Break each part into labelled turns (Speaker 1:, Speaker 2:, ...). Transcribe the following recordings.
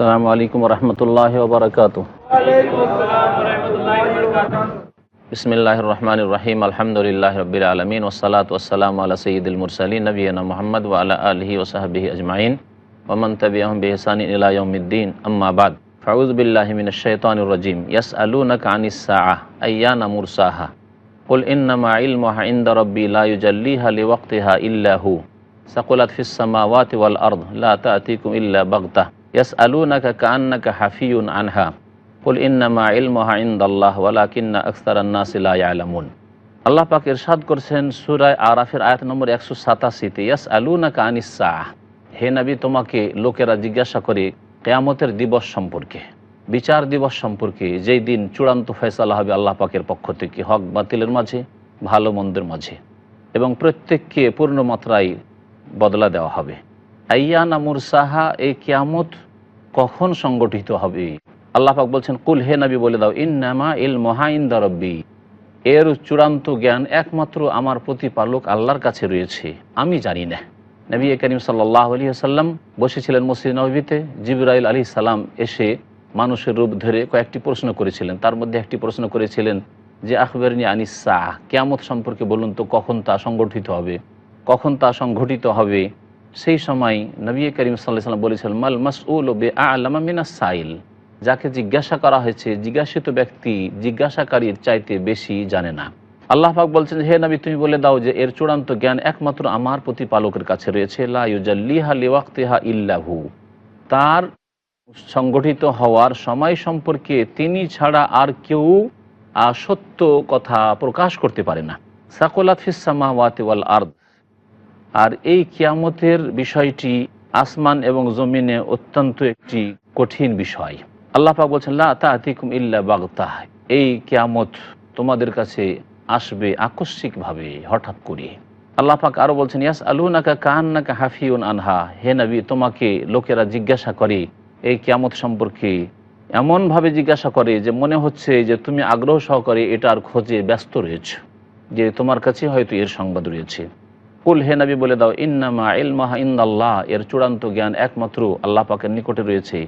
Speaker 1: السلام عليكم ورحمة الله وبركاته. بسم الله الرحمن الرحيم. الحمد لله رب العالمين والصلاة والسلام على سيد المرسلين نبينا محمد وعلى آله وصحبه أجمعين ومن تبعهم بإحسان إلى يوم الدين. أما بعد فأعوذ بالله من الشيطان الرجيم. يسألونك عن الساعة أيان مرساها؟ قل إنما علمها عند ربي لا يجليها لوقتها إلا هو. سقلت في السماوات والأرض لا تأتيكم إلا بغتة. ইয়াস আলু নাকা কান্নাকা হাফিউন আনহা। কুল ইন্নামা ইলমহা ইন্দাল্লাহ ওয়ালা কিন্না আকসারান্না সিলা আলামুন আল্লাহ পাক ইরশাদ করছেন সুরায় আরাফের আয়াত নম্বর একশো সাতাশিতে ইয়াস আলু নাকা আনিসাহ হে নাবি, তোমাকে লোকেরা জিজ্ঞাসা করে কেয়ামতের দিবস সম্পর্কে, বিচার দিবস সম্পর্কে, যেই দিন চূড়ান্ত ফয়সালা হবে আল্লাহ পাকের পক্ষ থেকে, হক বাতিলের মাঝে, ভালো মন্দের মাঝে, এবং প্রত্যেককে পূর্ণমাত্রায় বদলা দেওয়া হবে। আইয়ানা মুরসাহা এই কিয়ামত কখন সংগঠিত হবে? আল্লাহ পাক বলছেন, কুল হে নবী, বলে দাও, ইন্নামা ইল মহাইন্দা রব্বি। এর চূড়ান্ত জ্ঞান একমাত্র আমার প্রতিপালক আল্লাহর কাছে রয়েছে। আমি জানি না। নবী করিম সাল্লাহ আলী সাল্লাম বসেছিলেন মসজিদ নবীতে। জিবরাইল আলী সালাম এসে মানুষের রূপ ধরে কয়েকটি প্রশ্ন করেছিলেন। তার মধ্যে একটি প্রশ্ন করেছিলেন যে, আখবরনি আনিস শাহ কেয়ামত সম্পর্কে বলুন তো, কখন তা সংগঠিত হবে? কখন তা সংঘটিত হবে? সেই সময় নবী করিম সাল্লাম বলেছিলেন মাল মাসউল বে আলামা মিনাস সাইল যাকে জিজ্ঞাসা করা হয়েছে, জিজ্ঞাসিত ব্যক্তি জিজ্ঞাসাকারীর চাইতে বেশি জানে না। আল্লাহ পাক বলছেন, হে নবী, তুমি বলে দাও যে এর চূড়ান্ত জ্ঞান একমাত্র আমার প্রতিপালকের কাছে রয়েছে। লা ইউজাল্লিহা লিওয়াক্তিহা ইল্লাহু তার সংগঠিত হওয়ার সময় সম্পর্কে তিনি ছাড়া আর কেউ সত্য কথা প্রকাশ করতে পারে না। সাকোলাত ফিসামাওয়াতি ওয়াল আর্দ। আর এই কিয়ামতের বিষয়টি আসমান এবং জমিনে অত্যন্ত একটি কঠিন বিষয়। আল্লাহ বলছেন ইল্লা বাগতাহ এই কিয়ামত তোমাদের কাছে আসবে আকস্মিকভাবে হঠাৎ করে। আল্লাহ পাক আরও বলছেন ইয়াস আলু নাকা আলুনাকা কাহান্নাকা হাফিউন আনহা। হে নবী, তোমাকে লোকেরা জিজ্ঞাসা করে, এই কিয়ামত সম্পর্কে এমনভাবে জিজ্ঞাসা করে যে মনে হচ্ছে যে তুমি আগ্রহ সহকারে এটার খোঁজে ব্যস্ত রয়েছে, যে তোমার কাছে হয়তো এর সংবাদ রয়েছে। কুল হে নবী বলে দাও, ইন্নামা ইলমাহা ইন্দাল্লাহ। এর চূড়ান্ত জ্ঞান একমাত্র আল্লাহ পাকের নিকটে রয়েছে।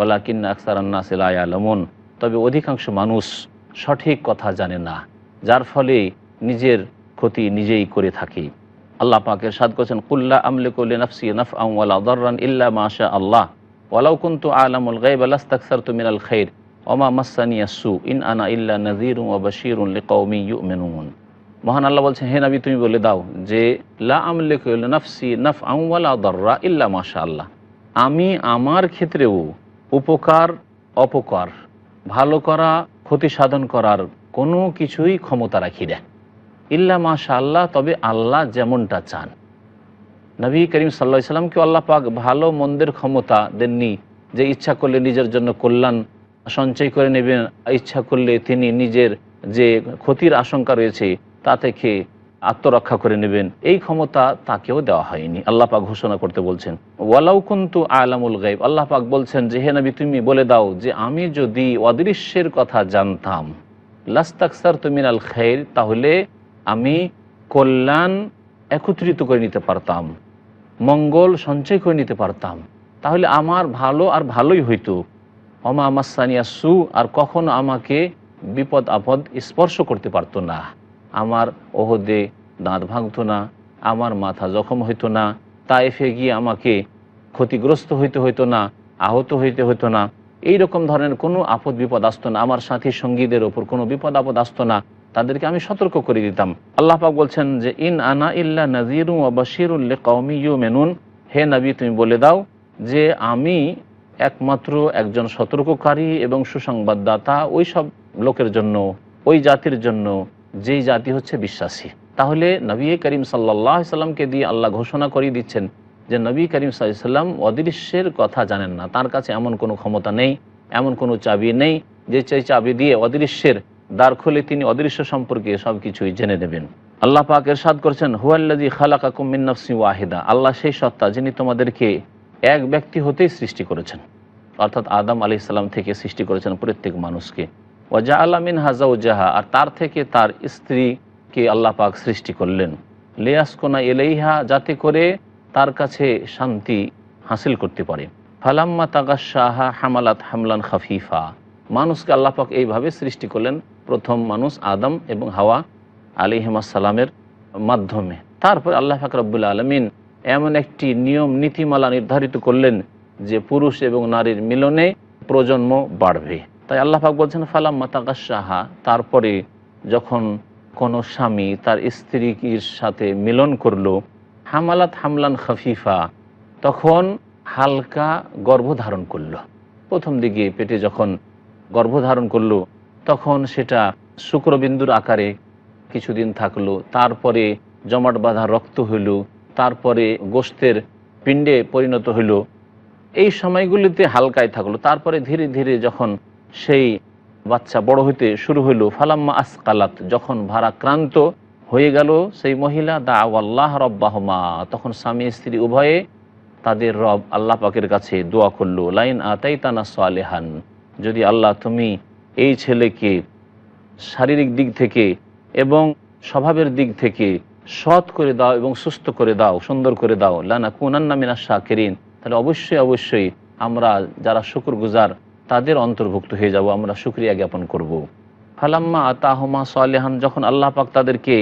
Speaker 1: ওলা কিন্না আকসার আন্না সিলায়ালমন তবে অধিকাংশ মানুষ সঠিক কথা জানে না, যার ফলে নিজের ক্ষতি নিজেই করে থাকে। আল্লাহ পাকের সাদ করছেন কুল্লা আমলিকুল্লি নফসি নফ ওয়ালা দর্রান ইল্লা মাশা আল্লাহ। ওয়ালাউ কুন্তু আলামুল গাইব আলাস্তাকসারতু মিনাল খাইর। ওমা মাসানিয়া সু ইন আনা ইল্লা নাযীরু ওয়া বাশীরুন লিকাউমি ইউমিনুন। মহান আল্লাহ বলছেন, হে নবী, তুমি বলে দাও যে, লা নফ ওয়ালা দর্রা ইল্লা মাশা আল্লাহ আমি আমার ক্ষেত্রেও উপকার, অপকার, ভালো করা, ক্ষতি সাধন করার কোনো কিছুই ক্ষমতা রাখি না। ইল্লা মাশা আল্লাহ তবে আল্লাহ যেমনটা চান। নবী করিম সাল্লা সাল্লামকে আল্লাহ পাক ভালো, মন্দের ক্ষমতা দেননি যে ইচ্ছা করলে নিজের জন্য কল্যাণ সঞ্চয় করে নেবেন, ইচ্ছা করলে তিনি নিজের যে ক্ষতির আশঙ্কা রয়েছে তা থেকে আত্মরক্ষা করে নেবেন। এই ক্ষমতা তাকেও দেওয়া হয়নি। আল্লাহ পাক ঘোষণা করতে বলছেন, ওয়ালাউ কুন্তু আলামুল গাইব আল্লাহ পাক বলছেন যে, হে নবী, তুমি বলে দাও যে, আমি যদি অদৃশ্যের কথা জানতাম লাস্তাকসার তুমিনাল খের তাহলে আমি কল্যাণ একত্রিত করে নিতে পারতাম, মঙ্গল সঞ্চয় করে নিতে পারতাম। তাহলে আমার ভালো আর ভালোই হইতো। অমা আমাসানিয়া সু, আর কখনো আমাকে বিপদ আপদ স্পর্শ করতে পারতো না। আমার ওহদে দাঁত ভাঙতো না, আমার মাথা জখম হইতো না তাইফে গিয়ে আমাকে ক্ষতিগ্রস্ত হইতে হইতো না, আহত হইতে হইতো না। এই রকম ধরনের কোনো আপদ বিপদ আসতো না, আমার সাথী সঙ্গীদের ওপর কোনো বিপদ আপদ আসতো না, তাদেরকে আমি সতর্ক করে দিতাম। আল্লাহ পাক বলছেন যে, ইন আনা ইল্লা নাজিরু বাশিরুল কৌমি ইউ মেনুন হে নবী, তুমি বলে দাও যে, আমি একমাত্র একজন সতর্ককারী এবং সুসংবাদদাতা ওই সব লোকের জন্য, ওই জাতির জন্য যেই জাতি হচ্ছে বিশ্বাসী। তাহলে নবী করিম সাল্লাহ সাল্লামকে দিয়ে আল্লাহ ঘোষণা করিয়ে দিচ্ছেন যে নবী করিম সাল্লাম অদৃশ্যের কথা জানেন না। তার কাছে এমন কোনো ক্ষমতা নেই, এমন কোনো চাবি নেই যে চাবি দিয়ে অদৃশ্যের দ্বার খুলে তিনি অদৃশ্য সম্পর্কে সব কিছুই জেনে নেবেন। আল্লাহ পাক এরশাদ করছেন হুয়াল্লাজি খালাকা কুমিন্নফসি ওয়াহিদা। আল্লাহ সেই সত্তা যিনি তোমাদেরকে এক ব্যক্তি হতেই সৃষ্টি করেছেন। অর্থাৎ আদম আলি ইসলাম থেকে সৃষ্টি করেছেন প্রত্যেক মানুষকে। ওয়াজা আলামিন হাজা জাহা আর তার থেকে তার স্ত্রীকে আল্লাহ পাক সৃষ্টি করলেন। লিয়াসকোনা এলেইহা যাতে করে তার কাছে শান্তি হাসিল করতে পারে। ফালাম্মা তাগা শাহা হামালাত হামলান খাফিফা। মানুষকে আল্লাপাক এইভাবে সৃষ্টি করলেন, প্রথম মানুষ আদম এবং হাওয়া আলী সালামের মাধ্যমে। তারপর আল্লাহ ফাকরাবুল্লা আলমিন এমন একটি নিয়ম, নীতিমালা নির্ধারিত করলেন যে পুরুষ এবং নারীর মিলনে প্রজন্ম বাড়বে। তাই আল্লাহ পাক বলছেন, ফালাম তাগা শাহা তারপরে যখন কোনো স্বামী তার স্ত্রীর সাথে মিলন করল, হামালাত হামলান খাফিফা, তখন হালকা গর্ভধারণ করল। প্রথম দিকে পেটে যখন গর্ভধারণ করল, তখন সেটা শুক্রবিন্দুর আকারে কিছুদিন থাকল, তারপরে জমাট বাঁধা রক্ত হইল, তারপরে গোস্তের পিণ্ডে পরিণত হইল। এই সময়গুলিতে হালকায় থাকল, তারপরে ধীরে ধীরে যখন সেই বাচ্চা বড় হইতে শুরু হইল। ফালাম্মা আসকালাত, যখন ভারাক্রান্ত হয়ে গেল সেই মহিলা দা আল্লাহ রব্বাহমা। তখন স্বামী, স্ত্রী উভয়ে তাদের রব আল্লাহ পাকের কাছে দোয়া করল, লাইন আতাই তানা সালেহান, যদি আল্লাহ তুমি এই ছেলেকে শারীরিক দিক থেকে এবং স্বভাবের দিক থেকে সৎ করে দাও এবং সুস্থ করে দাও, সুন্দর করে দাও লানা কুনান্না মিনা শাকেরিন। তাহলে অবশ্যই অবশ্যই আমরা যারা শুকুর গুজার তাদের অন্তর্ভুক্ত হয়ে যাব, আমরা শুক্রিয়া জ্ঞাপন করব। ফালাম্মা আতাহমা সালেহান, যখন আল্লাহ পাক তাদেরকে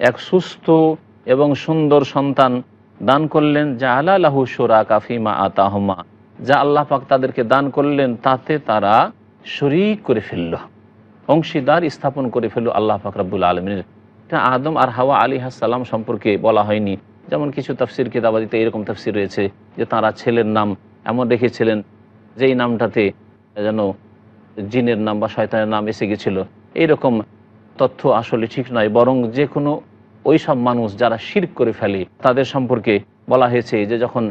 Speaker 1: এক সুস্থ এবং সুন্দর সন্তান দান করলেন যা আলাহু সোরা কাফিমা আতাহমা, যা আল্লাহ পাক তাদেরকে দান করলেন, তাতে তারা শরিক করে ফেলল, অংশীদার স্থাপন করে ফেলল আল্লাহ পাক রাব্বুল আলমিনের আদম আর হাওয়া আলী হাসাল্লাম সম্পর্কে বলা হয়নি যেমন কিছু তফসির কিতাবাদিতে এরকম তফসির রয়েছে যে তারা ছেলের নাম এমন রেখেছিলেন, যেই নামটাতে যেন জিনের নাম বা শয়তানের নাম এসে গেছিল। এইরকম তথ্য আসলে ঠিক নয়, বরং যে কোনো ওই সব মানুষ যারা শির করে ফেলে, তাদের সম্পর্কে বলা হয়েছে যে যখন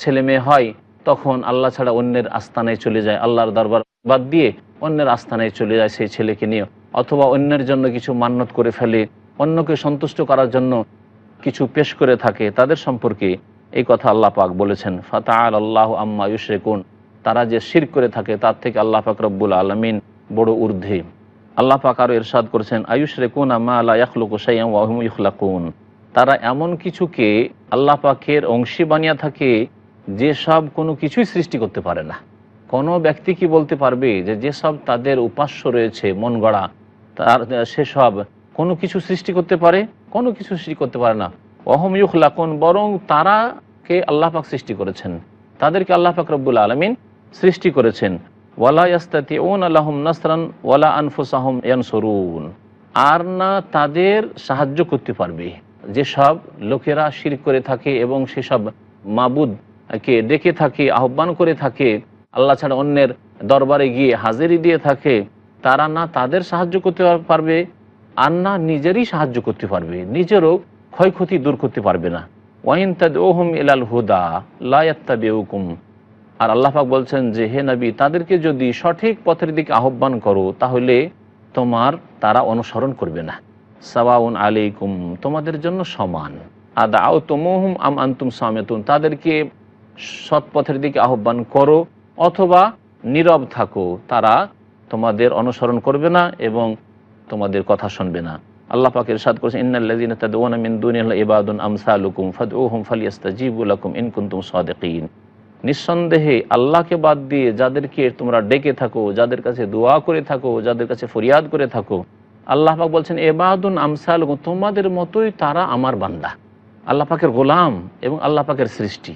Speaker 1: ছেলে মেয়ে হয়, তখন আল্লাহ ছাড়া অন্যের আস্থানায় চলে যায়। আল্লাহর দরবার বাদ দিয়ে অন্যের আস্থানায় চলে যায় সেই ছেলেকে নিয়ে। অথবা অন্যের জন্য কিছু মান্যত করে ফেলে, অন্যকে সন্তুষ্ট করার জন্য কিছু পেশ করে থাকে। তাদের সম্পর্কে এই কথা আল্লাহ পাক বলেছেন ফাতা আল্লাহ আম্মা ইউশরেকুন। তারা যে শির করে থাকে, তার থেকে আল্লাহ পাক রব্বুল আলমিন বড় ঊর্ধ্বে। আল্লাহ পাক আরও এরশাদ করেছেন আয়ুষ রেকুন আমা তারা এমন কিছুকে আল্লাহ পাকের অংশী বানিয়ে থাকে যেসব কোনো কিছুই সৃষ্টি করতে পারে না। কোনো ব্যক্তি কি বলতে পারবে যে যেসব তাদের উপাস্য রয়েছে, মন গড়া, তার সেসব কোনো কিছু সৃষ্টি করতে পারে? কোনো কিছু সৃষ্টি করতে পারে না। অহম ইউখলাকুন বরং তারাকে আল্লাহ পাক সৃষ্টি করেছেন। তাদেরকে আল্লাহ পাক রব্বুল আলমিন সৃষ্টি করেছেন। ওয়ালা ওন আল্লাহম নাসরান, ওয়ালা আনফুসাহম আর না তাদের সাহায্য করতে পারবে। যেসব লোকেরা শির করে থাকে এবং সেসব মাবুদকে ডেকে থাকে, আহ্বান করে থাকে, আল্লাহ ছাড়া অন্যের দরবারে গিয়ে হাজিরি দিয়ে থাকে, তারা না তাদের সাহায্য করতে পারবে, আর না নিজেরই সাহায্য করতে পারবে। নিজেরও ক্ষয়ক্ষতি দূর করতে পারবে না। ওয়াইন তাদ ওহম এলাল হুদা লায়াত্তা বেউকুম আর আল্লাহাক বলছেন যে, হে নবী, তাদেরকে যদি সঠিক পথের দিকে আহ্বান করো, তাহলে তোমার তারা অনুসরণ করবে না। সাবাউন আলাইকুম, তোমাদের জন্য সমান। আদা আও তোমহুম আম আন্তুম সামেতুন, তাদেরকে সৎ পথের দিকে আহ্বান করো অথবা নীরব থাকো, তারা তোমাদের অনুসরণ করবে না এবং তোমাদের কথা শুনবে না। আল্লাহ পাক ইরশাদ করেছেন ইন্নাল্লাযীনা তাদউনা মিন দুনিল্লাহি ইবাদুন আমসালুকুম ফাদউহুম ফালিয়াস্তাজিবু লাকুম ইন কুনতুম সাদিকিন। নিঃসন্দেহে আল্লাহকে বাদ দিয়ে যাদেরকে তোমরা ডেকে থাকো, যাদের কাছে দোয়া করে থাকো, যাদের কাছে ফরিয়াদ করে থাকো, আল্লাহ পাক বলছেন, এবাদুন আমসাল তোমাদের মতোই তারা আমার বান্দা। আল্লাহ পাকের গোলাম এবং আল্লাহ পাকের সৃষ্টি।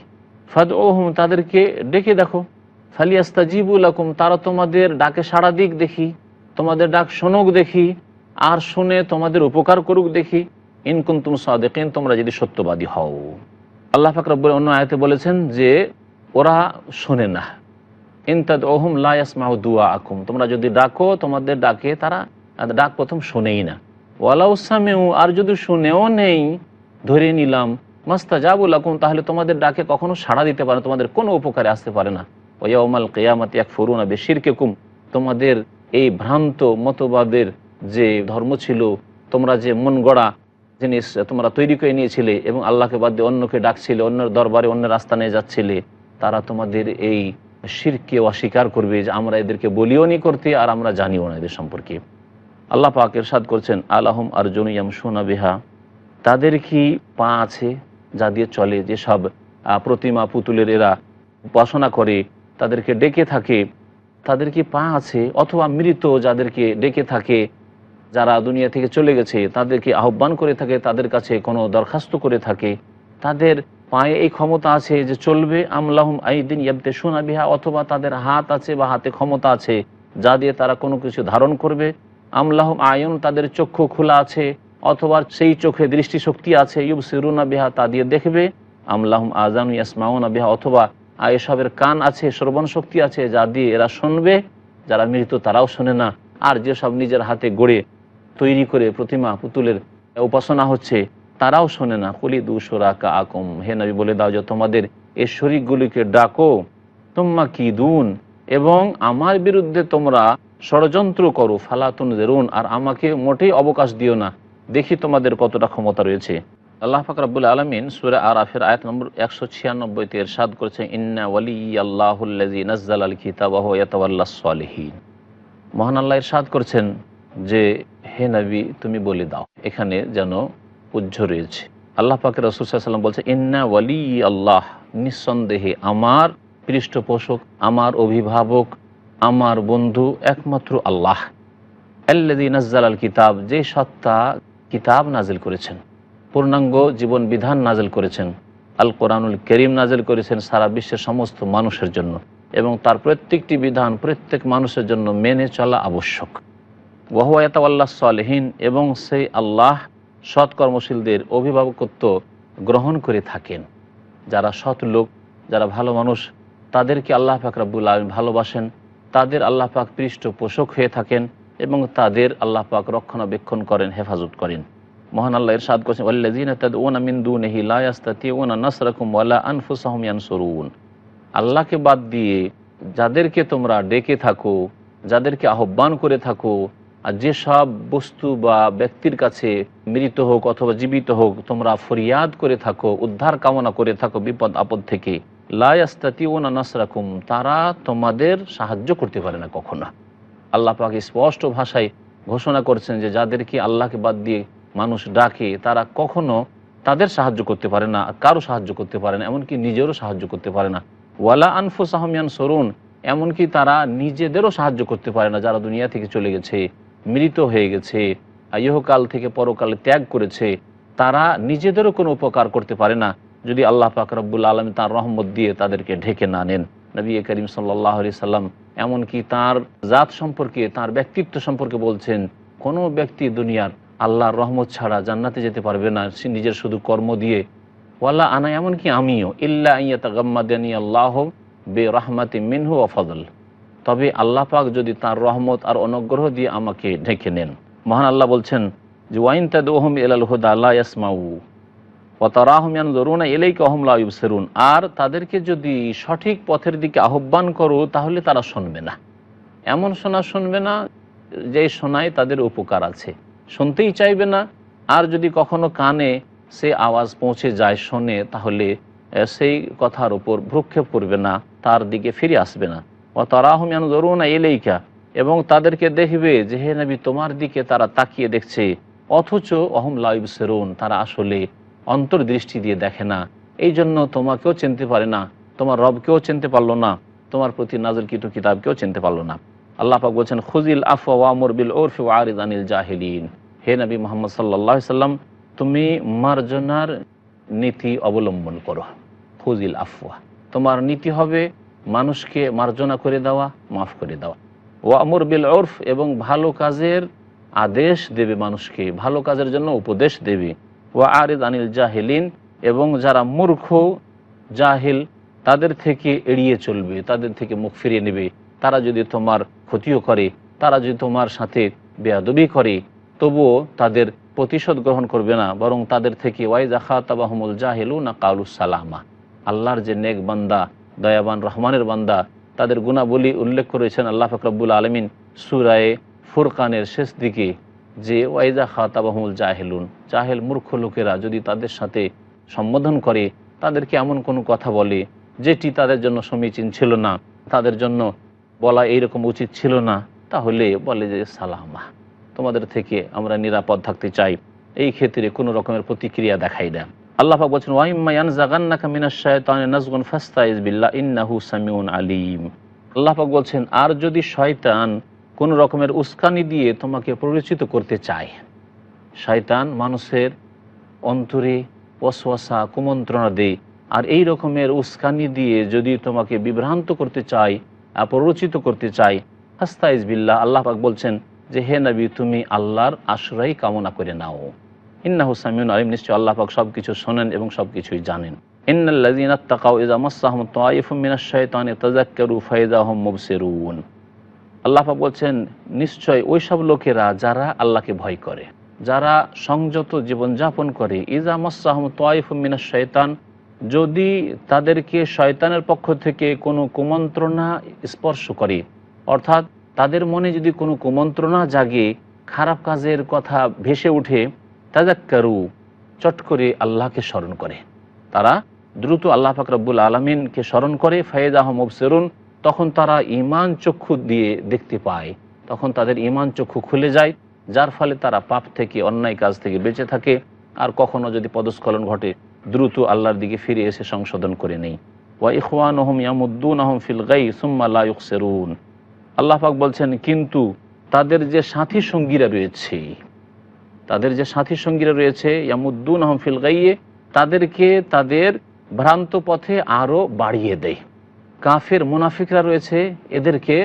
Speaker 1: ফাদ ওহম তাদেরকে ডেকে দেখো। ফালিয়াস্তাজিবুল আকুম তারা তোমাদের ডাকে সাড়া দিক দেখি, তোমাদের ডাক শোনক দেখি, আর শুনে তোমাদের উপকার করুক দেখি। ইনকুন তুম সাদেকিন, তোমরা যদি সত্যবাদী হও। আল্লাহ পাক রব্বুল অন্য আয়তে বলেছেন যে ওরা শোনে না। ইনতাদ ওহম লায়াসমাউ দুয়া আকুম তোমরা যদি ডাকো, তোমাদের ডাকে তারা ডাক প্রথম শোনেই না। ওয়ালাউসামেউ আর যদি শুনেও নেই, ধরে নিলাম মাস্তা জাবুল আকুম তাহলে তোমাদের ডাকে কখনো সাড়া দিতে পারে তোমাদের কোনো উপকারে আসতে পারে না। ওয়াউমাল কেয়ামত এক ফরুনা বেশির কেকুম তোমাদের এই ভ্রান্ত মতবাদের যে ধর্ম ছিল, তোমরা যে মন গড়া জিনিস তোমরা তৈরি করে নিয়েছিলে এবং আল্লাহকে বাদ দিয়ে অন্যকে ডাকছিলে, অন্যের দরবারে অন্যের আস্থানে যাচ্ছিলে তারা তোমাদের এই শিরকে অস্বীকার করবে যে আমরা এদেরকে বলিও নি করতে আর আমরা জানিও না এদের সম্পর্কে। আল্লাহ পাক এরশাদ করছেন আল্লাহম আরজুন ইয়ামসুনা বিহা। তাদের কি পা আছে যা দিয়ে চলে? যেসব প্রতিমা পুতুলের এরা উপাসনা করে, তাদেরকে ডেকে থাকে। তাদের কি পা আছে? অথবা মৃত যাদেরকে ডেকে থাকে, যারা দুনিয়া থেকে চলে গেছে তাদেরকে আহ্বান করে থাকে? তাদের কাছে কোনো দরখাস্ত করে থাকে? তাদের পায়ে এই ক্ষমতা আছে যে চলবে আমলাহম আইদিন ইয়াবতে সোনা বিহা, অথবা তাদের হাত আছে বা হাতে ক্ষমতা আছে, যা দিয়ে তারা কোনো কিছু ধারণ করবে। আমলাহম আয়ন, তাদের চক্ষু খোলা আছে, অথবা সেই চোখে দৃষ্টিশক্তি আছে ইউব সিরুনা বিহা, তা দিয়ে দেখবে। আমলাহম আজান ইয়াসমাউনা বিহা, অথবা এসবের কান আছে, শ্রবণ শক্তি আছে, যা দিয়ে এরা শুনবে। যারা মৃত, তারাও শোনে না। আর যেসব নিজের হাতে গড়ে তৈরি করে প্রতিমা পুতুলের উপাসনা হচ্ছে তারাও শোনে না। কলি দুসরা কা আকম। হে নবী, বলে দাও যে তোমাদের এই শরিকগুলিকে ডাকো। তোমা কি দুন এবং আমার বিরুদ্ধে তোমরা ষড়যন্ত্র করো। ফালাতুন দেরুন আর আমাকে মোটেই অবকাশ দিও না। দেখি তোমাদের কতটা ক্ষমতা রয়েছে। আল্লাহ ফাকরাবুল আলমিন সুরে আর আফের আয়াত নম্বর একশো ছিয়ানব্বইতে এরশাদ করেছেন, ইন্না ওয়ালি আল্লাহুল্লাজি নজ্জাল আল কিতাব ইয়াতাল্লাহ সালেহীন মহান আল্লাহ ইরশাদ করছেন যে, হে নবী, তুমি বলে দাও। এখানে যেন উজ্জ রয়েছে। আল্লাহ পাকের রসুলাম বলছে ইন্না ওয়ালি আল্লাহ নিঃসন্দেহে আমার পৃষ্ঠপোষক, আমার অভিভাবক, আমার বন্ধু একমাত্র আল্লাহ। আল্লাদি নজ্জাল আল কিতাব, যে সত্তা কিতাব নাজিল করেছেন, পূর্ণাঙ্গ জীবন বিধান নাজিল করেছেন আল কোরআনুল করিম নাজিল করেছেন সারা বিশ্বের সমস্ত মানুষের জন্য এবং তার প্রত্যেকটি বিধান প্রত্যেক মানুষের জন্য মেনে চলা আবশ্যক। ওয়াহুয়াতাল্লাহ সালেহীন এবং সেই আল্লাহ সৎ কর্মশীলদের অভিভাবকত্ব গ্রহণ করে থাকেন। যারা সৎ লোক, যারা ভালো মানুষ, তাদেরকে আল্লাহ পাক রাব্বুল আলম ভালোবাসেন। তাদের আল্লাহ পাক পৃষ্ঠপোষক হয়ে থাকেন এবং তাদের আল্লাহ পাক রক্ষণাবেক্ষণ করেন, হেফাজত করেন। মহান আল্লাহ ইরশাদ করছেন আল্লাহকে বাদ দিয়ে যাদেরকে তোমরা ডেকে থাকো, যাদেরকে আহ্বান করে থাকো আর যেসব বস্তু বা ব্যক্তির কাছে মৃত হোক অথবা জীবিত হোক, তোমরা ফরিয়াদ করে থাকো, উদ্ধার কামনা করে থাকো বিপদ আপদ থেকে। লায়াস্তাতিউনা নাসরাকুম, তারা তোমাদের সাহায্য করতে পারে না কখনো। আল্লাহ পাক স্পষ্ট ভাষায় ঘোষণা করছেন যে যাদেরকে আল্লাহকে বাদ দিয়ে মানুষ ডাকে, তারা কখনো তাদের সাহায্য করতে পারে না কারও সাহায্য করতে পারে না, এমনকি নিজেরও সাহায্য করতে পারে না। ওয়ালা আনফুস আহমিয়ান সরুন এমনকি তারা নিজেদেরও সাহায্য করতে পারে না যারা দুনিয়া থেকে চলে গেছে। মৃত হয়ে গেছে ইহকাল থেকে পরকালে ত্যাগ করেছে, তারা নিজেদেরও কোনো উপকার করতে পারে না যদি আল্লাহ পাক রব্বুল আলম তার রহমত দিয়ে তাদেরকে ঢেকে না নেন। নবী করিম সাল্লাহ আলি সাল্লাম এমনকি তার জাত সম্পর্কে, তার ব্যক্তিত্ব সম্পর্কে বলছেন, কোনো ব্যক্তি দুনিয়ার আল্লাহর রহমত ছাড়া জান্নাতে যেতে পারবে না, সে নিজের শুধু কর্ম দিয়ে। ওয়াল্লা আনা এমনকি আমিও, ইল্লা ইয়াতা গাম্মাদানি আল্লাহ বে রহমাতি মিনহু অফদল তবে আল্লাহ পাক যদি তার রহমত আর অনুগ্রহ দিয়ে আমাকে ঢেকে নেন। মহান আল্লাহ বলছেন যে, ওয়াইন তাদুহম এলাল হুদা আল্লাহ ইয়াসমাউ ও তারাহমিয়ান জরুনা এলেই কহমলা ইউসেরুন আর তাদেরকে যদি সঠিক পথের দিকে আহ্বান করো, তাহলে তারা শুনবে না। এমন শোনা শুনবে না যে শোনায় তাদের উপকার আছে। শুনতেই চাইবে না। আর যদি কখনো কানে সে আওয়াজ পৌঁছে যায় শোনে, তাহলে সেই কথার উপর ভ্রুক্ষেপ করবে না, তার দিকে ফিরে আসবে না। ও তারাহমিয়ান এলেইকা এবং তাদেরকে দেখবে যে হে নবী, তোমার দিকে তারা তাকিয়ে দেখছে, অথচ অহম লাইব সেরুন তারা আসলে অন্তর্দৃষ্টি দিয়ে দেখে না। এই জন্য তোমাকেও চিনতে পারে না, তোমার রবকেও চিনতে পারল না, তোমার প্রতি নাজলকৃত কিতাবকেও চিনতে পারল না। আল্লাহ পাক বলছেন, খুজিল আফওয়া ওয়ামর বিল ওরফ ওয়ারিদ আনিল জাহিলিন। হে নবী মোহাম্মদ সাল্লাহ সাল্লাম, তুমি মার্জনার নীতি অবলম্বন করো। খুজিল আফওয়া, তোমার নীতি হবে মানুষকে মার্জনা করে দেওয়া, মাফ করে দেওয়া। ওয়ামর বিল ওরফ এবং ভালো কাজের আদেশ দেবে মানুষকে, ভালো কাজের জন্য উপদেশ দেবে। ওয়া আরিদ আনিল জাহিলিন, এবং যারা মূর্খ, জাহিল, তাদের থেকে এড়িয়ে চলবে, তাদের থেকে মুখ ফিরিয়ে নেবে। তারা যদি তোমার ক্ষতিও করে, তারা যদি তোমার সাথে বেয়াদবি করে, তবুও তাদের প্রতিশোধ গ্রহণ করবে না, বরং তাদের থেকে ওয়াইজ আখা তাবাহমুল জাহিলু না কাউলুস সালামা। আল্লাহর যে নেক বান্দা দয়াবান রহমানের বান্দা, তাদের গুণাবলী উল্লেখ করেছেন আল্লাহ ফকরাবুল আলমিন সুরায়ে ফুরকানের শেষ দিকে, যে ওয়াইজা খাতাবাহুল জাহেলুন, জাহেল মূর্খ লোকেরা যদি তাদের সাথে সম্বোধন করে, তাদেরকে এমন কোনো কথা বলে, যেটি তাদের জন্য সমীচীন ছিল না, তাদের জন্য বলা এইরকম উচিত ছিল না, তাহলে বলে যে সালামা, তোমাদের থেকে আমরা নিরাপদ থাকতে চাই। এই ক্ষেত্রে কোনো রকমের প্রতিক্রিয়া দেখাই না। আল্লাহ বলছেন ওয়াইম্মায়ান জাগান্নাকা মিনাশ শায়তানি নাজগুন ফাস্তাইজ বিল্লাহ, ইন্নাহু সামিউন আলিম। আল্লাহফাক বলছেন, আর যদি শয়তান কোন রকমের উস্কানি দিয়ে তোমাকে পরিচিত করতে চায়, শয়তান মানুষের অন্তরে ওয়াসওয়াসা, কুমন্ত্রণা দেয়। আর এই রকমের উস্কানি দিয়ে যদি তোমাকে বিভ্রান্ত করতে চায় প্ররোচিত করতে চায় হাস্তাইজ বিল্লাহ, আল্লাহ পাক বলছেন যে, হে নবী, তুমি আল্লাহর আশ্রয় কামনা করে নাও। ইন্না হুসামিউন আলিম নিশ্চয় আল্লাহ পাক সব কিছু শোনেন এবং সব কিছুই জানেন। ইন্নাল্লাযীনা তাকাউ ইযা মাসসাহুম তায়িফুম মিনাশ শাইতানি তাযাক্কারু ফাইযা হুম মুবসিরুন। আল্লাহ পাক বলছেন, নিশ্চয় ওই সব লোকেরা যারা আল্লাহকে ভয় করে, যারা সংযত জীবনযাপন করে ইজা মাসাহম তোয়াইফুম মিনাশ শয়তান যদি তাদেরকে শয়তানের পক্ষ থেকে কোনো কুমন্ত্রণা স্পর্শ করে, অর্থাৎ তাদের মনে যদি কোনো কুমন্ত্রণা জাগে, খারাপ কাজের কথা ভেসে উঠে তাজাক্কারু, চট করে আল্লাহকে স্মরণ করে। তারা দ্রুত আল্লাহ ফাকরাবুল আলমিনকে স্মরণ করে ফয়েজ আহমদ সেরুন তখন তারা ইমান চক্ষু দিয়ে দেখতে পায়। তখন তাদের ইমান চক্ষু খুলে যায়, যার ফলে তারা পাপ থেকে, অন্যায় কাজ থেকে বেঁচে থাকে। আর কখনো যদি পদস্খলন ঘটে, দ্রুত আল্লাহর দিকে ফিরে এসে সংশোধন করে নেই। ওয়া ইখওয়ান আহম ইয়ামুদ্দুন আহম ফিল গাই সুম্মা লা ইউকসেরুন আল্লাহ পাক বলছেন, কিন্তু তাদের যে সাথী সঙ্গীরা রয়েছে তাদের যে সাথী সঙ্গীরা রয়েছে ইয়ামুদ্দুন আহম ফিল গাইয়ে, তাদেরকে তাদের ভ্রান্ত পথে আরও বাড়িয়ে দেয়। কাফের মুনাফিকরা রয়েছে, এদেরকে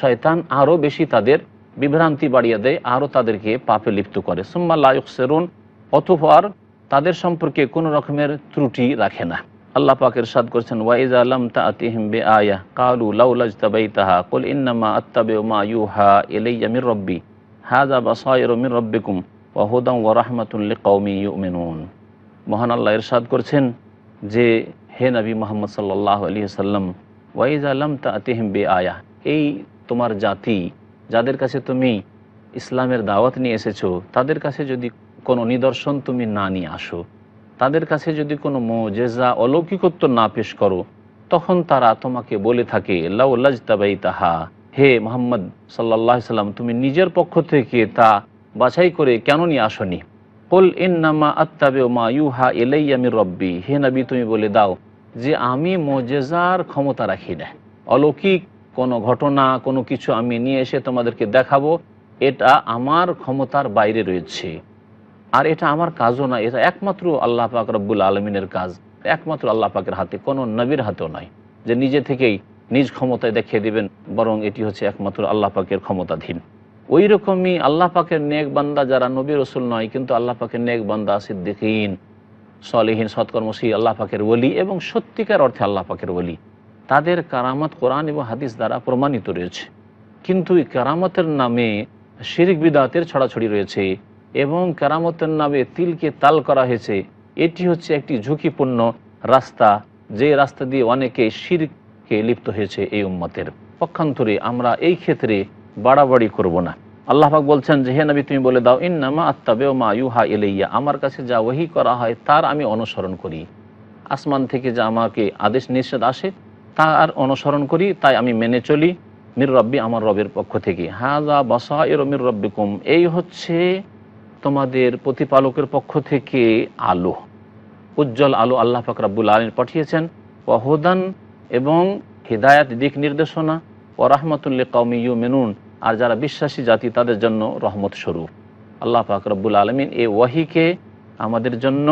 Speaker 1: শয়তান আরও বেশি তাদের বিভ্রান্তি বাড়িয়ে দেয় আরও তাদেরকে পাপে লিপ্ত করে। সুম্মা লায়ক সেরুন অতপর তাদের সম্পর্কে কোনো রকমের ত্রুটি রাখে না। আল্লাহ পাকের সাদ করছেন ওয়াইজ আলম তা আতিহিম বে আয়া কালু লাউলাজ তাবাইতাহা কুল ইন্নামা আত্তাবে মা ইউহা ইলাইয়া মির রব্বি, হাযা বাসাইরু মির রব্বিকুম। ওয়া হুদাম ওয়া রাহমাতুন লিকাউমি ইউমিনুন। মহান আল্লাহ ইরশাদ করছেন যে, হে নবী মোহাম্মদ সাল্লাল্লাহু আলাইহি সাল্লাম ওয়াইজ আলম তা আতিহিম বে আয়া এই তোমার জাতি, যাদের কাছে তুমি ইসলামের দাওয়াত নিয়ে এসেছ, তাদের কাছে যদি কোনো নিদর্শন তুমি না নিয়ে আসো, তাদের কাছে যদি কোনো মোজেজা অলৌকিকত্ব না পেশ করো, তখন তারা তোমাকে বলে থাকে লাউলাজতাবাই তাহা হে মোহাম্মদ সাল্লাহ সাল্লাম তুমি নিজের পক্ষ থেকে তা বাছাই করে কেন নিয়ে আসনি? কুল ইন্নামা আত্তাবে মা ইউহা এলাই আমি রব্বি। হে নবী, তুমি বলে দাও যে আমি মজেজার ক্ষমতা রাখি না। অলৌকিক কোনো ঘটনা, কোনো কিছু আমি নিয়ে এসে তোমাদেরকে দেখাবো, এটা আমার ক্ষমতার বাইরে রয়েছে। আর এটা আমার কাজও না, এটা একমাত্র আল্লাহ পাক রব্বুল আলমিনের কাজ, একমাত্র আল্লাহ পাকের হাতে, কোনো নবীর হাতেও নয়। যে নিজে থেকেই নিজ ক্ষমতায় দেখিয়ে দিবেন, বরং এটি হচ্ছে একমাত্র আল্লাহ পাকের ক্ষমতাধীন। ওই রকমই আল্লাহ পাকের নেক বান্দা যারা নবী রসুল নয়, কিন্তু আল্লাহ পাকের নেক বান্দা সিদ্দিকীন, সলিহীন সৎকর্মশী আল্লাহ পাকের ওলি এবং সত্যিকার অর্থে আল্লাহ পাকের ওলি। তাদের কারামত কোরআন এবং হাদিস দ্বারা প্রমাণিত রয়েছে। কিন্তু এই কারামতের নামে শিরিক বিদাতের ছড়াছড়ি রয়েছে এবং কারামতের নামে তিলকে তাল করা হয়েছে। এটি হচ্ছে একটি ঝুঁকিপূর্ণ রাস্তা, যে রাস্তা দিয়ে অনেকে শিরকে লিপ্ত হয়েছে এই উম্মতের। পক্ষান্তরে আমরা এই ক্ষেত্রে বাড়াবাড়ি করব না। আল্লাহ পাক বলছেন যে, হে নবী, তুমি বলে দাও, ইন্নামা আত্তাবে মা ইউহা এলাইয়া আমার কাছে যা ওহি করা হয়, তার আমি অনুসরণ করি। আসমান থেকে যা আমাকে আদেশ নিষেধ আসে, তার অনুসরণ করি, তাই আমি মেনে চলি। মির রব্বি, আমার রবের পক্ষ থেকে। হাজা বাসা এর মির রব্বিকুম। এই হচ্ছে তোমাদের প্রতিপালকের পক্ষ থেকে আলো। উজ্জ্বল আলো আল্লাহ ফাকরাবুল আলম পাঠিয়েছেন। ওয়াহুদান এবং হৃদায়াত, দিক নির্দেশনা। ও রাহমাতুল্লি কৌমি ইউ মেনুন আর যারা বিশ্বাসী জাতি, তাদের জন্য রহমত স্বরূপ। আল্লাহ পাক রব্বুল আলমিন এই ওয়াহিকে আমাদের জন্য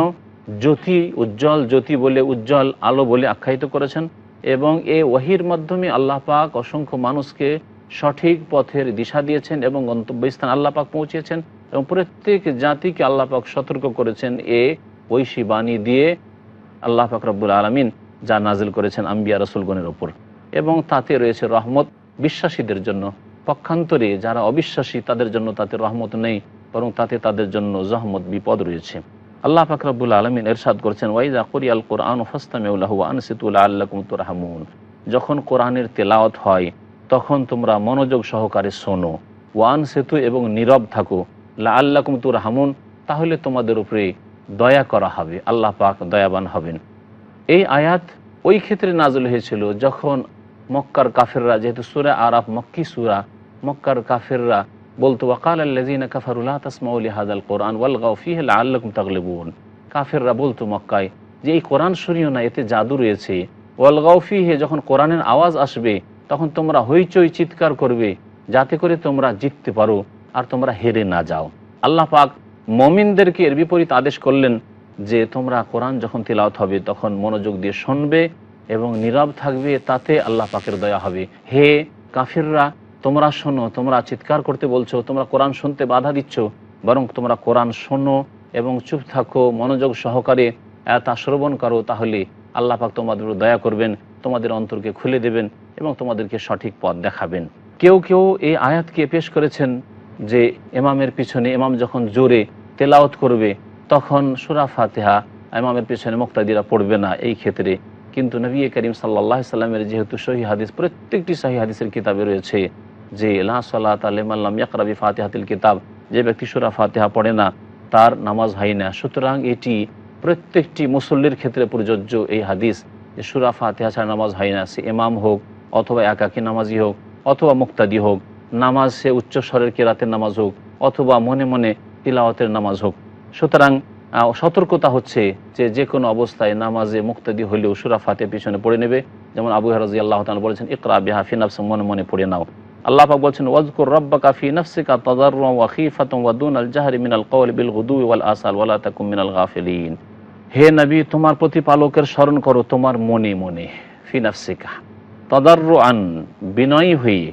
Speaker 1: জ্যোতি উজ্জ্বল, জ্যোতি বলে উজ্জ্বল, আলো বলে আখ্যায়িত করেছেন এবং এই ওয়াহির মাধ্যমে আল্লাহ পাক অসংখ্য মানুষকে সঠিক পথের দিশা দিয়েছেন এবং গন্তব্যস্থান আল্লাহ পাক পৌঁছেছেন এবং প্রত্যেক জাতিকে আল্লাহ পাক সতর্ক করেছেন এ ঐশী বাণী দিয়ে আল্লাহ পাক রব্বুল আলমিন যা নাজিল করেছেন আম্বিয়া রসুলগণের ওপর। এবং তাতে রয়েছে রহমত বিশ্বাসীদের জন্য। পক্ষান্তরে যারা অবিশ্বাসী, তাদের জন্য তাতে রহমত নেই, বরং তাতে তাদের জন্য জহমত, বিপদ রয়েছে। আল্লাহ ফাকরাবুল আলমিন এরশাদ করছেন, ওয়াইজা করি আল কোরআন ফস্তামেউল্লাহ তুরহামুন। যখন কোরআনের তেলাওয়াত হয়, তখন তোমরা মনোযোগ সহকারে শোনো। ওয়ান সেতু এবং নীরব থাকো। লা আল্লাকুম তুর হামুন তাহলে তোমাদের উপরে দয়া করা হবে, আল্লাহ পাক দয়াবান হবেন। এই আয়াত ওই ক্ষেত্রে নাজল হয়েছিল যখন মক্কার কাফেররা, যেহেতু সুরা আরাফ মক্কি সুরা মক্কার কাফেররা বলতো ওয়াকাল হাজাল কোরআন কাফেররা বলতো মক্কায় যে, এই কোরআন শরীয় না, এতে জাদু রয়েছে। ওয়াল হে যখন কোরআনের আওয়াজ আসবে, তখন তোমরা হইচই চিৎকার করবে, যাতে করে তোমরা জিততে পারো আর তোমরা হেরে না যাও। আল্লাহ পাক মমিনদেরকে এর বিপরীত আদেশ করলেন যে, তোমরা কোরআন যখন তিলাওত হবে, তখন মনোযোগ দিয়ে শুনবে এবং নীরব থাকবে, তাতে আল্লাহ পাকের দয়া হবে। হে কাফিররা তোমরা শোনো, তোমরা চিৎকার করতে বলছো, তোমরা কোরআন শুনতে বাধা দিচ্ছ, বরং তোমরা কোরআন শোনো এবং চুপ থাকো, মনোযোগ সহকারে তা শ্রবণ করো, তাহলে আল্লাহ পাক তোমাদের দয়া করবেন, তোমাদের অন্তরকে খুলে দেবেন এবং তোমাদেরকে সঠিক পথ দেখাবেন। কেউ কেউ এই আয়াতকে পেশ করেছেন যে এমামের পিছনে এমাম যখন জোরে তেলাওত করবে, তখন সুরা ফাতেহা এমামের পিছনে মুক্তাদিরা পড়বে না এই ক্ষেত্রে। কিন্তু নবী করিম সাল্লাহ সাল্লামের যেহেতু সহি হাদিস, প্রত্যেকটি সহি হাদিসের কিতাবে রয়েছে। যে, লা সাল্লাহ ইয়াকরাবি ফাতেহাতিল কিতাব। যে ব্যক্তি সুরা ফাতেহা পড়ে না, তার নামাজ হয় না। সুতরাং এটি প্রত্যেকটি মুসল্লির ক্ষেত্রে প্রযোজ্য এই হাদিস যে, সুরা ফাতেহা ছাড়া নামাজ হয় না। সে ইমাম হোক, অথবা একাকী নামাজি হোক, অথবা মুক্তাদি হোক, নামাজ সে উচ্চ স্বরের কেরাতের নামাজ হোক, অথবা মনে মনে তিলাওয়াতের নামাজ হোক। সুতরাং সতর্কতা হচ্ছে যে যে কোনো অবস্থায় নামাজে মুক্তাদি হলেও সুরা ফাতে পিছনে পড়ে নেবে। যেমন আবু হারাজি আল্লাহ তাআলা বলেছেন, ইকরা বিহা ফিনাফস মনে মনে পড়ে নাও। বলছেন, ওয়াজকুর ওয়া ওয়া দুনাল জাহরি মিনাল বিল ওয়াল আসাল তাকুম মিনাল গাফিলিন। হে নবী, তোমার প্রতিপালকের স্মরণ করো, তোমার মনে মনে, ফি নাফসিকা বিনয়ী হয়ে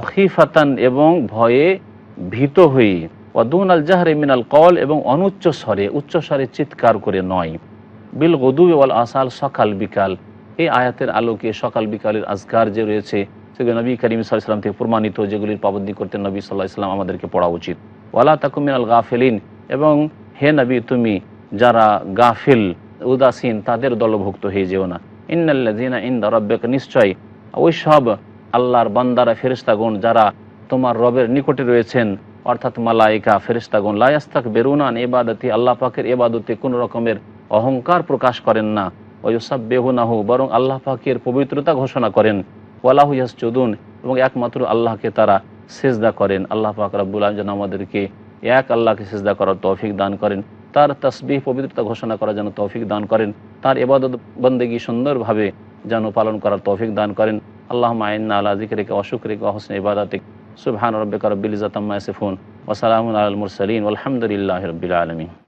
Speaker 1: অখিফাতান এবং ভয়ে ভীত হয়ে অদুন আল জাহরে মিনাল কল এবং অনুচ্চ স্বরে, উচ্চ স্বরে চিৎকার করে নয়। বিল গদু ওয়াল আসাল, সকাল বিকাল, এই আয়াতের আলোকে সকাল বিকালের আজকার যে রয়েছে সেগুলো নবী করিম সাল্লাম থেকে প্রমাণিত যেগুলির পাবন্দি করতে নবী সাল্লাহ ইসলাম আমাদেরকে পড়া উচিত। ওয়ালা তাকুমিন আল গাফেলিন, এবং হে নবী, তুমি যারা গাফিল, উদাসীন, তাদের দলভুক্ত হয়ে যেও না। ইন্নাল্লাযিনা ইনদা রাব্বিকা, নিশ্চয় ওই সব আল্লাহর বান্দারা, ফেরেশতাগণ যারা তোমার রবের নিকটে রয়েছেন, অর্থাৎ মালাইকা ফেরেশতাগণ লায়াস্তাক বেরুনান এবাদতি আল্লাহ পাকের এবাদতে কোনো রকমের অহংকার প্রকাশ করেন না। ওয়ুসাব বেহুনাহু বরং আল্লাহ পাকের পবিত্রতা ঘোষণা করেন। ওয়ালাহু ইয়াসজুদুন এবং একমাত্র আল্লাহকে তারা সেজদা করেন। আল্লাহ পাক রাব্বুল আলম যেন আমাদেরকে এক আল্লাহকে সেজদা করার তৌফিক দান করেন। তার তসবিহ পবিত্রতা ঘোষণা করার যেন তৌফিক দান করেন। তার এবাদত বন্দেগী সুন্দরভাবে যেন পালন করার তৌফিক দান করেন। আল্লাহ মাইন্না আল্লাহ জিকরিকা অশুক্রিকা হোসনে ইবাদাতিক। সুবহান রব্বিকা রব্বিল ইজ্জাতি আম্মা ইয়াসিফুন। ওয়া সালামুন আলাল মুরসালিন। আলহামদুলিল্লাহি রাব্বিল আলামিন।